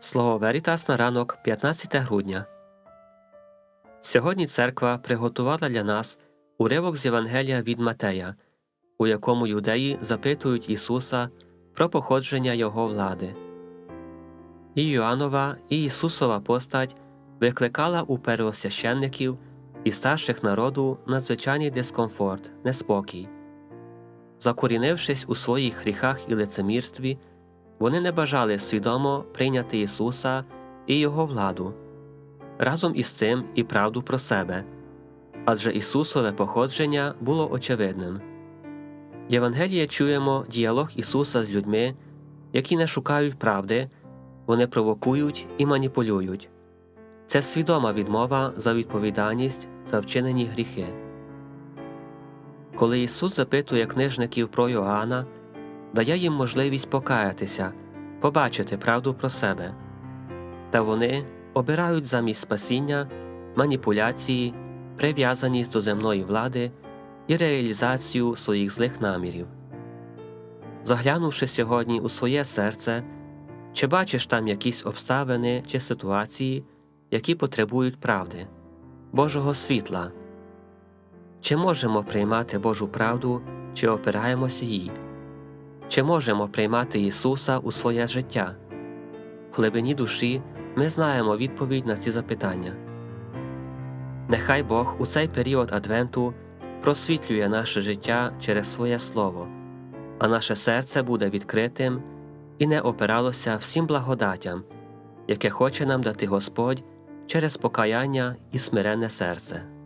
Слово Верітас на ранок 15 грудня. Сьогодні церква приготувала для нас уривок з Євангелія від Матея, у якому юдеї запитують Ісуса про походження Його влади. І Йоаннова, і Ісусова постать викликала у первосвященників і старших народу надзвичайний дискомфорт, неспокій. Закорінившись у своїх гріхах і лицемірстві, вони не бажали свідомо прийняти Ісуса і Його владу, разом із цим і правду про себе, адже Ісусове походження було очевидним. В Євангелії чуємо діалог Ісуса з людьми, які не шукають правди, вони провокують і маніпулюють. Це свідома відмова за відповідальність за вчинені гріхи. Коли Ісус запитує книжників про Йоанна, дає їм можливість покаятися, побачити правду про себе. Та вони обирають замість спасіння маніпуляції, прив'язаність до земної влади і реалізацію своїх злих намірів. Заглянувши сьогодні у своє серце, чи бачиш там якісь обставини чи ситуації, які потребують правди, Божого світла? Чи можемо приймати Божу правду, чи опираємося їй? Чи можемо приймати Ісуса у своє життя? В глибині душі ми знаємо відповідь на ці запитання. Нехай Бог у цей період Адвенту просвітлює наше життя через своє Слово, а наше серце буде відкритим і не опиралося всім благодатям, яке хоче нам дати Господь через покаяння і смиренне серце.